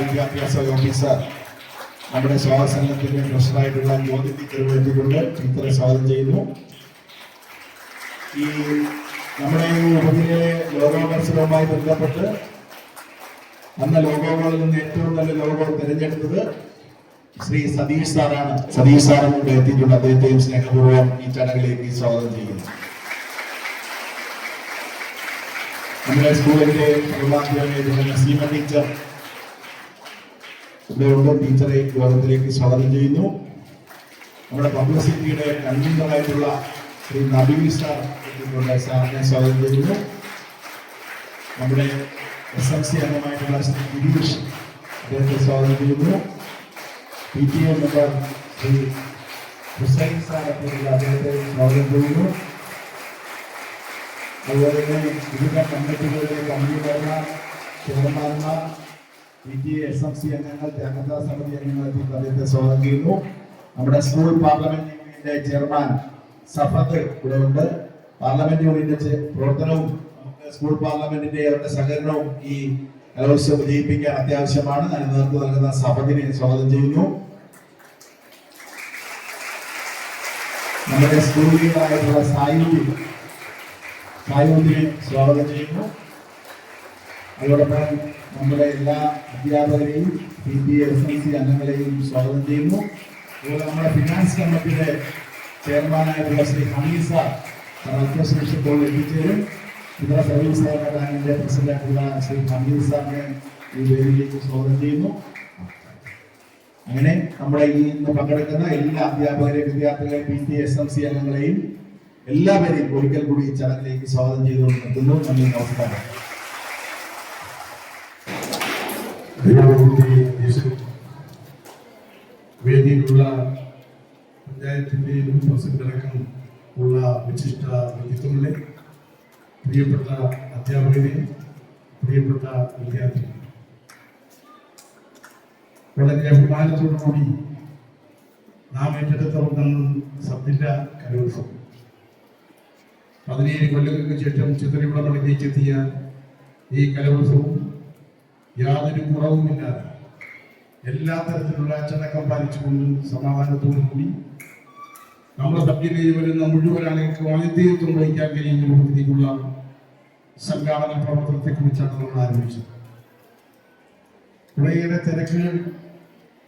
വിദ്യാഭ്യാസ ഓഫീസർ നമ്മുടെ സ്വാഗത പ്രശ്നമായിട്ടുള്ള ട്രഷറായിട്ടുള്ള ജ്യോതി ടീച്ചർ എത്തിക്കൊണ്ട് ടീച്ചറെ സ്വാഗതം ചെയ്യുന്നു. ഈ നമ്മുടെ ഈ ഉപജിലെ ലോഗോ മത്സരവുമായി ബന്ധപ്പെട്ട് അന്ന് ലോകോകളിൽ നിന്ന് ഏറ്റവും നല്ല ലോകോ തിരഞ്ഞെടുത്തത് ശ്രീ സതീഷ് സാറാണ്. സതീഷ് സാറും കൂടെ എത്തിയിട്ടുണ്ട്. അദ്ദേഹത്തെയും സ്നേഹപൂർവം ഈ ചടങ്ങിലേക്ക് സ്വാഗതം ചെയ്യുന്നു. നമ്മുടെ സ്കൂളിന്റെ പ്രധാന നസീമ ടീച്ചർ ഇവിടെയുള്ള ടീച്ചറെ യോഗത്തിലേക്ക് സ്വാഗതം ചെയ്യുന്നു. നമ്മുടെ പബ്ലിസിറ്റിയുടെ കൺവീനറായിട്ടുള്ള ശ്രീ നബീ സാർ എത്തിയിട്ടുണ്ട് സാറിനെ സ്വാഗതം ചെയ്യുന്നു. നമ്മുടെ എസ് എം സി അംഗമായിട്ടുള്ള ശ്രീ ഗിരീഷ് അദ്ദേഹത്തെ സ്വാഗതം ചെയ്യുന്നു. P T A member Shri Hussain sir എത്തിയിട്ടുള്ള അദ്ദേഹത്തെ സ്വാഗതം ചെയ്യുന്നു. അതുപോലെ തന്നെ വിവിധ കമ്മിറ്റികളുടെ കമ്മിറ്റിമാർ ചെയർമാൻമാർ P T S M C അംഗങ്ങൾ ജനതാ സമിതി അംഗങ്ങൾ അദ്ദേഹത്തെ സ്വാഗതം ചെയ്യുന്നു നമ്മുടെ സ്കൂൾ പാർലമെന്റ് യൂണിയന്റെ ചെയർമാൻ സഫത്ത് ഇവിടെ ഉണ്ട്. പാർലമെന്റ് യൂണിയന്റെ പ്രവർത്തനവും സ്കൂൾ പാർലമെന്റിന്റെ അവരുടെ സഹകരണവും ഈ കലോത്സവം വിജയിപ്പിക്കാൻ അത്യാവശ്യമാണ്. അതിന് നേതൃത്വം നൽകുന്ന സഫത്തിനെ സ്വാഗതം ചെയ്യുന്നു. നമ്മുടെ സ്കൂളുകളായിട്ടുള്ള ലീഡറായിട്ടുള്ള സായുധി സ്വാഗതം ചെയ്യുന്നു. അതോടൊപ്പം നമ്മുടെ എല്ലാ അധ്യാപകരെയും P T S M C അംഗങ്ങളെയും സ്വാഗതം ചെയ്യുന്നു. അതുപോലെ നമ്മുടെ ഫിനാൻസ് കമ്മിറ്റിയുടെ ചെയർമാനായിട്ടുള്ള ശ്രീ ഹമീസ അല്പശേഷം ഇപ്പോൾ എത്തിച്ചേരും. ഇതര സർവീസ് സഹകരണ ബാങ്കിന്റെ പ്രസിഡന്റായിട്ടുള്ള ശ്രീ ഹമീദ് സാറിനെ ഈ വേദിയിലേക്ക് സ്വാഗതം ചെയ്യുന്നു. അങ്ങനെ നമ്മുടെ ഈ ഇന്ന് പങ്കെടുക്കുന്ന എല്ലാ അധ്യാപകരെയും വിദ്യാർത്ഥികളെ P T S M C അംഗങ്ങളെയും എല്ലാവരെയും ഒരിക്കൽ കൂടി ഈ ചടങ്ങിലേക്ക് സ്വാഗതം ചെയ്തുകൊണ്ട് നിർത്തുന്നു നന്ദി നമസ്കാരം. വേദിയിലുള്ള പഞ്ചായത്തിന്റെ മുൻ പ്രസിഡന്റ് ഉള്ള വിശിഷ്ട വ്യക്തിത്വങ്ങളെ പ്രിയപ്പെട്ട അധ്യാപകരെ പ്രിയപ്പെട്ട വിദ്യാർത്ഥികളെ. വളരെ അഭിമാനത്തോടുകൂടി നാം ഏറ്റെടുത്ത ഒന്നാണ് സബ്ജില്ല കലോത്സവം. പതിനേഴ് കൊല്ലങ്ങൾക്ക് ശേഷം ചിത്രവിളമണിലേക്ക് എത്തിയ ഈ കലോത്സവം യാതൊരു കുറവുമില്ലാതെ എല്ലാ തരത്തിലുള്ള അച്ചടക്കം പാലിച്ചുകൊണ്ട് സമാധാനത്തോടു കൂടി നമ്മുടെ സബ്ജില്ലയിൽ വരുന്ന മുഴുവൻ ആളുകൾക്ക് ആതിഥേയത്വം വഹിക്കാൻ കഴിയുന്ന രൂപത്തിലേക്കുള്ള സംഘാടന പ്രവർത്തനത്തെ കുറിച്ചാണ് നമ്മൾ ആരംഭിച്ചത് കുറേയേറെ തിരക്കുകൾ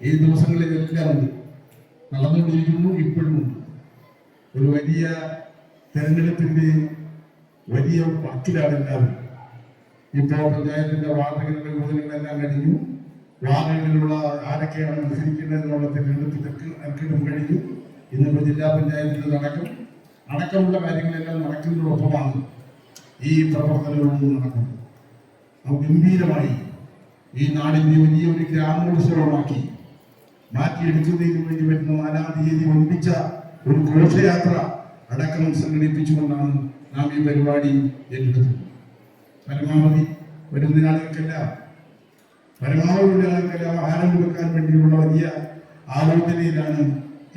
ഈ ദിവസങ്ങളിലെല്ലാം എല്ലാം നടന്നുകൊണ്ടിരിക്കുന്നു ഇപ്പോഴും ഒരു വലിയ തെരഞ്ഞെടുപ്പിന്റെ വലിയ വക്കിലാണ് ഇപ്പോൾ പഞ്ചായത്തിന്റെ വാർഡുകളുടെ യോജനകളെല്ലാം കഴിഞ്ഞു. വാർഡുകളിലുള്ള ആരൊക്കെയാണ് മത്സരിക്കുന്നത് എന്നുള്ള തെരഞ്ഞെടുപ്പ് തെരഞ്ഞെടുപ്പ് കഴിഞ്ഞു. ഇന്നിപ്പോൾ ജില്ലാ പഞ്ചായത്തിൽ നടക്കും. അടക്കമുള്ള കാര്യങ്ങളെല്ലാം നടക്കുന്നതോടൊപ്പമാണ് ഈ പ്രവർത്തനങ്ങളൊന്നും നടക്കുന്നത്. നമുക്ക് ഗംഭീരമായി ഈ നാടിന്റെ വലിയ ഒരു ഗ്രാമോത്സവമാക്കി മാറ്റിയെടുക്കുന്നതിന് വേണ്ടി വരുന്ന നാലാം തീയതി ഒന്നിച്ച ഒരു ഘോഷയാത്ര അടക്കം സംഘടിപ്പിച്ചുകൊണ്ടാണ് നാം ഈ പരിപാടി ഏറ്റെടുത്തത്. പരമാവധി വരുന്ന ആളുകൾക്കെല്ലാം പരമാവധി ആളുകൾക്കെല്ലാം ആഹാരം കൊടുക്കാൻ വേണ്ടിയുള്ള വലിയ ആലോചനയിലാണ്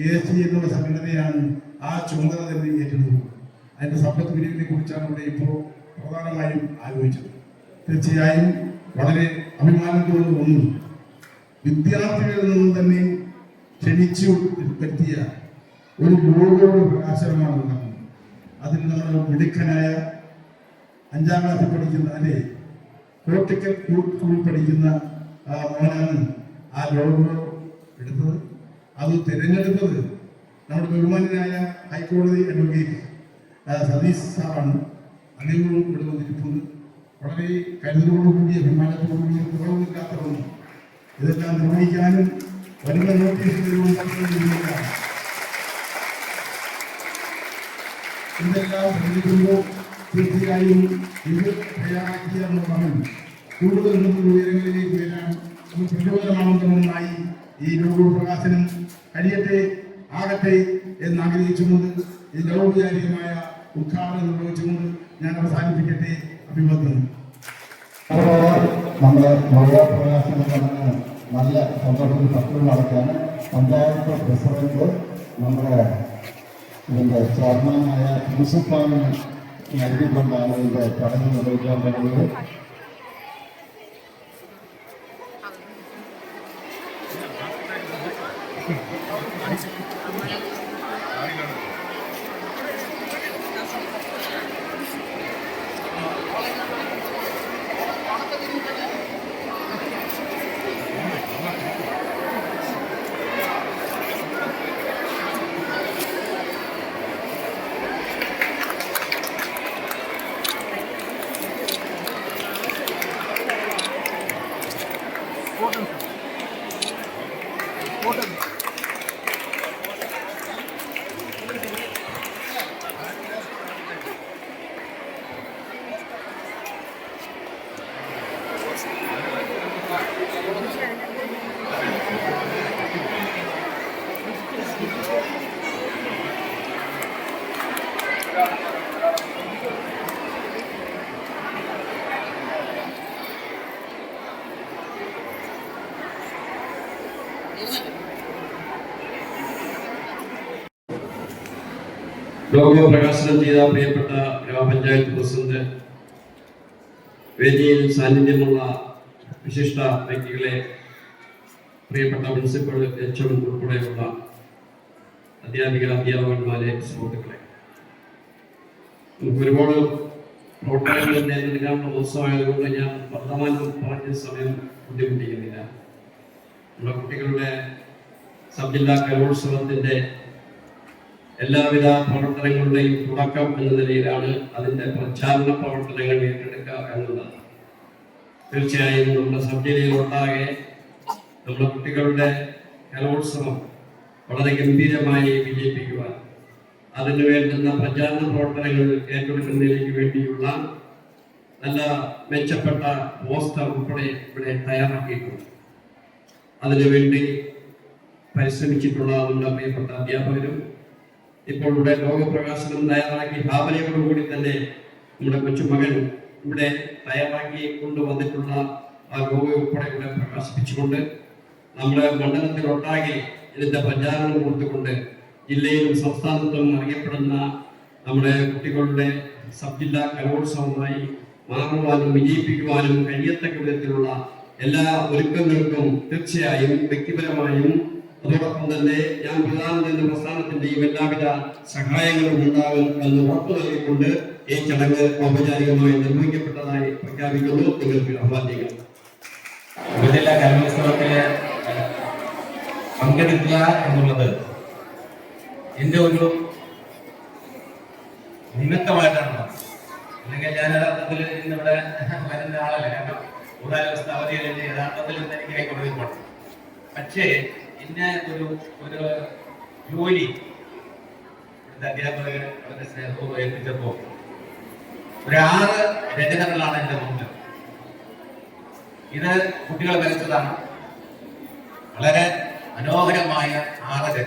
എസ് സി എന്നുള്ള സംഘടനയാണ് ആ ചുമതല തന്നെ ഏറ്റെടുത്തത്. അതിന്റെ സമ്പത്ത് വിനിയോഗത്തെ കുറിച്ചാണ് ഇവിടെ ഇപ്പോൾ പ്രധാനമായും ആലോചിച്ചത്. തീർച്ചയായും വളരെ അഭിമാനത്തോട് ഒന്ന് വിദ്യാർത്ഥികളിൽ നിന്ന് തന്നെ ക്ഷണിച്ചു വരുത്തിയ ഒരു ലോകോട് പ്രകാശനമാണ് ഉണ്ടാകുന്നത് അതിൽ നമ്മൾ മിടുക്കനായ അഞ്ചാം ക്ലാസ്സിൽ പഠിക്കുന്ന അല്ലെ? കോട്ടിക്കൽ സ്കൂളിൽ പഠിക്കുന്ന മോനാണ് ആ ലോഗോ എടുത്തത്. അത് തിരഞ്ഞെടുത്തത് നമ്മുടെ ബഹുമാനായ ഹൈക്കോടതി അഡ്വക്കേറ്റ് സതീഷ് സാറാണ്. അദ്ദേഹവും ഇവിടെ വന്നിരിക്കുന്നത് വളരെ കരുതലോടുകൂടി അഭിമാനത്തോടുകൂടി കുറവില്ലാത്തതൊന്നും ഇതെല്ലാം നിർവഹിക്കാനും വരുന്ന നോട്ടീസുകളിലും പത്രങ്ങളിലുമില്ല ഇതെല്ലാം ശ്രദ്ധിക്കുമ്പോൾ തീർച്ചയായും ഇത് തയ്യാറാക്കിയ നമ്മൾ കൂടുതൽ ഉയരങ്ങളിലേക്ക് വരാൻ ഒന്നായി ഈ ലോക പ്രകാശനം കഴിയട്ടെ ആകട്ടെ എന്ന് ആഗ്രഹിച്ചുകൊണ്ട് ഈ ഔപചാരികമായ ഉദ്ഘാടനം നിർവഹിച്ചുകൊണ്ട് ഞാൻ അവസാനിപ്പിക്കട്ടെ അഭിവാദ്യം. നല്ല സന്തോഷത്തിൽ സത്യം നടക്കാണ് പഞ്ചായത്ത് പ്രസിഡന്റ് നമ്മുടെ ഇതിന്റെ ചെയർമാനായ പ്രിൻസിപ്പാളിന് നൽകിക്കൊണ്ടാണ് ഇതിന്റെ പഠനം നിർവഹിക്കാൻ പോകുന്നത്. போட்டேன் சார் போட்டேன் Yeah. ലോഗോ പ്രകാശനം ചെയ്ത പ്രിയപ്പെട്ട ഗ്രാമപഞ്ചായത്ത് പ്രസിഡന്റ് വേദിയിൽ സാന്നിധ്യമുള്ള വിശിഷ്ട വ്യക്തികളെ പ്രിയപ്പെട്ട മുനിസിപ്പൽ എച്ച് എം ഉൾപ്പെടെയുള്ള അധ്യാപിക അധ്യാപകന്മാരെ സുഹൃത്തുക്കളെ. നമുക്ക് ഒരുപാട് പ്രോഗ്രാമുകൾ നേരിടാനുള്ള ദിവസമായതുകൊണ്ട് ഞാൻ വർത്തമാനം പറഞ്ഞ സമയം ബുദ്ധിമുട്ടിക്കുന്നില്ല. നമ്മുടെ കുട്ടികളുടെ സബ് ജില്ലാ കലോത്സവത്തിന്റെ എല്ലാവിധ പ്രവർത്തനങ്ങളുടെയും തുടക്കം എന്ന നിലയിലാണ് അതിന്റെ പ്രചാരണ പ്രവർത്തനങ്ങൾ ഏറ്റെടുക്കുക എന്നുള്ളത്. തീർച്ചയായും നമ്മുടെ സബ് ജില്ലയിലൊട്ടാകെ നമ്മുടെ കുട്ടികളുടെ കലോത്സവം വളരെ ഗംഭീരമായി വിജയിപ്പിക്കുവാൻ അതിനു വേണ്ടുന്ന പ്രചാരണ പ്രവർത്തനങ്ങൾ ഏറ്റെടുക്കുന്നതിലേക്ക് വേണ്ടിയുള്ള നല്ല മെച്ചപ്പെട്ട പോസ്റ്റർ ഉൾപ്പെടെ ഇവിടെ തയ്യാറാക്കിയിട്ടുണ്ട്. അതിനുവേണ്ടി പരിശ്രമിച്ചിട്ടുള്ള നമ്മുടെ പ്രിയപ്പെട്ട അധ്യാപകരും ഇപ്പോൾ ഇവിടെ ലോകപ്രകാശനം തയ്യാറാക്കി ഭാവനയോടുകൂടി തന്നെ നമ്മുടെ കൊച്ചുമകൻ ഇവിടെ തയ്യാറാക്കി കൊണ്ടുവന്നിട്ടുള്ള ആ ഉൾപ്പെടെ ഇവിടെ പ്രകാശിപ്പിച്ചുകൊണ്ട് നമ്മുടെ മണ്ഡലത്തിലൊട്ടാകെ ഇതിന്റെ പ്രചാരണം കൊടുത്തുകൊണ്ട് ജില്ലയിലും സംസ്ഥാനത്തും അറിയപ്പെടുന്ന നമ്മുടെ കുട്ടികളുടെ സബ് ജില്ലാ കലോത്സവമായി മാറുവാനും വിജയിപ്പിക്കുവാനും കഴിയത്തക്ക വിധത്തിലുള്ള എല്ലാ ഒരുക്കങ്ങൾക്കും തീർച്ചയായും വ്യക്തിപരമായും അതോടൊപ്പം തന്നെ ഞാൻ പിതാവിന്റെ പ്രസ്ഥാനത്തിന്റെയും എല്ലാവിധ സഹായങ്ങളും ഉണ്ടാകും എന്ന് ഉറപ്പു നൽകിക്കൊണ്ട് ഈ ചടങ്ങ് ഔപചാരികമായി നിർവഹിക്കപ്പെട്ടതായി പ്രഖ്യാപിക്കുന്നു. നിങ്ങൾക്ക് അഭിവാദ്യങ്ങൾ പങ്കെടുക്കുക എന്നുള്ളത് എന്റെ ഒരു നിമിത്തമായിട്ടാണ്. അല്ലെങ്കിൽ ഞാൻ യഥാർത്ഥത്തിൽ ഇന്നിവിടെ വരുന്ന ആളല്ല. കാരണം ദിവസത്തെ അവധിയിൽ യഥാർത്ഥത്തിൽ ഇന്ന് എനിക്ക് കൈക്കൊടുക്കാൻ പക്ഷേ എന്നെ ഒരു ഒരു ജോലി അധ്യാപകർ അവരുടെ സ്നേഹവും ഏൽപ്പിച്ചപ്പോൾ ഒരു ആറ് രചനകളാണ് എന്റെ മുമ്പിൽ. ഇത് കുട്ടികൾ വരച്ചതാണ്. വളരെ മനോഹരമായ ആറ്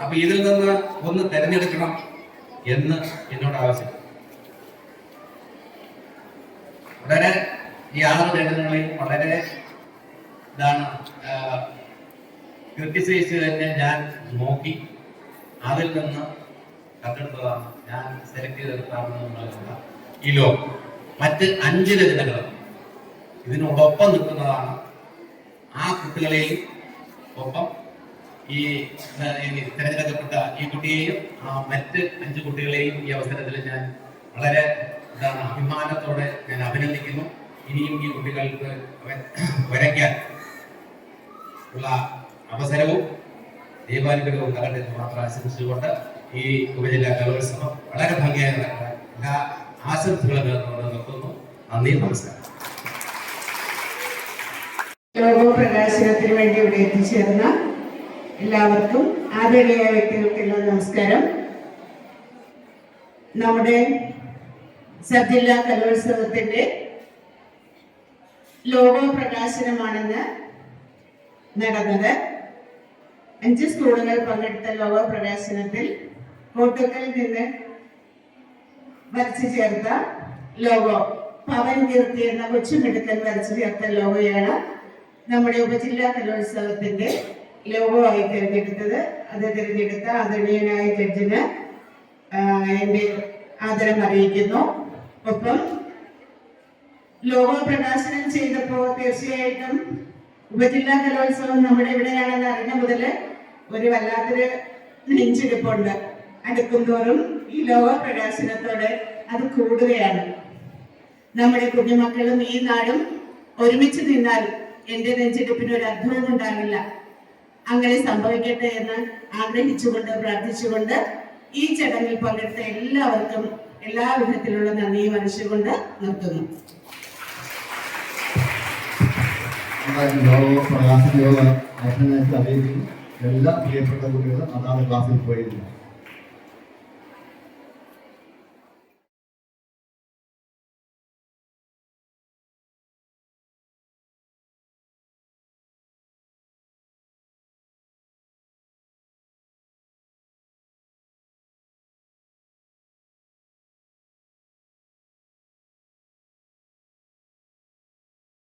അപ്പൊ ഇതിൽ നിന്ന് ഒന്ന് തിരഞ്ഞെടുക്കണം എന്ന് എന്നോട് ആവശ്യം വളരെ ഈ ആറ് രചനകളെയും വളരെ ഇതാണ് ക്രിട്ടിസൈസ് തന്നെ ഞാൻ നോക്കി. അതിൽ നിന്ന് കണ്ടെടുത്തതാണ് ഞാൻ സെലക്ട് ചെയ്തെടുത്താണെന്നുള്ള ഈ ലോകം മറ്റ് അഞ്ച് രചനകൾ. ഇതിനോടൊപ്പം നിൽക്കുന്നതാണ് ആ കുട്ടികളെയും ഒപ്പം ഈ തിരഞ്ഞെടുക്കപ്പെട്ട ഈ കുട്ടിയെയും ആ മറ്റ് അഞ്ച് കുട്ടികളെയും ഈ അവസരത്തിൽ ഞാൻ വളരെ എന്താണ് അഭിമാനത്തോടെ ഞാൻ അഭിനന്ദിക്കുന്നു. ഇനിയും ഈ കുട്ടികൾക്ക് വരയ്ക്കാൻ ഉള്ള അവസരവും ദൈവാനുഗ്രഹവും എന്ന് മാത്രം ആശംസിച്ചുകൊണ്ട് ഈ ഉപജില്ലാ കലോത്സവം വളരെ ഭംഗിയായി നടക്കാൻ എല്ലാ ആശംസകളും നേർന്നുകൊണ്ട് നിർത്തുന്നു. നന്ദി നമസ്കാരം. ലോകപ്രകാശനത്തിന് വേണ്ടി ഇവിടെ എത്തിച്ചേർന്ന എല്ലാവർക്കും ആദരണീയ വ്യക്തികൾക്കുള്ള നമസ്കാരം. നമ്മുടെ സബ് ജില്ലാ കലോത്സവത്തിന്റെ ലോഗോ പ്രകാശനമാണെന്ന് നടന്നത്. അഞ്ച് സ്കൂളുകൾ പങ്കെടുത്ത ലോക പ്രവേശനത്തിൽ കോട്ടക്കലിൽ നിന്ന് വരച്ചു ചേർത്ത ലോഗോ. പവൻ കീർത്തി എന്ന കൊച്ചുമിടുക്കൻ വരച്ചു ചേർത്ത ലോഗോയാണ് നമ്മുടെ ഉപജില്ലാ കലോത്സവത്തിന്റെ ലോഗോ ആയി തിരഞ്ഞെടുത്തത്. അത് തിരഞ്ഞെടുത്ത ആദരണീയനായ ജഡ്ജിന് എന്റെ ആദരം അറിയിക്കുന്നു. ഒപ്പം ലോഗോ പ്രകാശനം ചെയ്തപ്പോൾ തീർച്ചയായിട്ടും ഉപജില്ലാ കലോത്സവം നമ്മുടെ എവിടെയാണെന്ന് അറിഞ്ഞ മുതൽ ഒരു വല്ലാത്തൊരു നെഞ്ചിടിപ്പുണ്ട് അടുക്കും തോറും ഈ ലോക പ്രകാശനത്തോടെ അത് കൂടുകയാണ്. നമ്മുടെ കുഞ്ഞുമക്കളും ഈ നാടും ഒരുമിച്ച് നിന്നാൽ എന്റെ നെഞ്ചിടിപ്പിന് ഒരു അർത്ഥവും ഉണ്ടാകില്ല അങ്ങനെ സംഭവിക്കട്ടെ എന്ന് ആഗ്രഹിച്ചുകൊണ്ട് പ്രാർത്ഥിച്ചുകൊണ്ട് ഈ ചടങ്ങിൽ പങ്കെടുത്ത എല്ലാവർക്കും എല്ലാ വിധത്തിലുള്ള നന്ദിയും മനസ്സുകൊണ്ട് നിർത്തുന്നു. ലോക പ്രകാശന യോഗ അവസാനത്തെ അറിയിക്കും എല്ലാ പ്രിയപ്പെട്ട കുട്ടികളും അതാണ് ക്ലാസ്സിൽ പോയിരുന്നു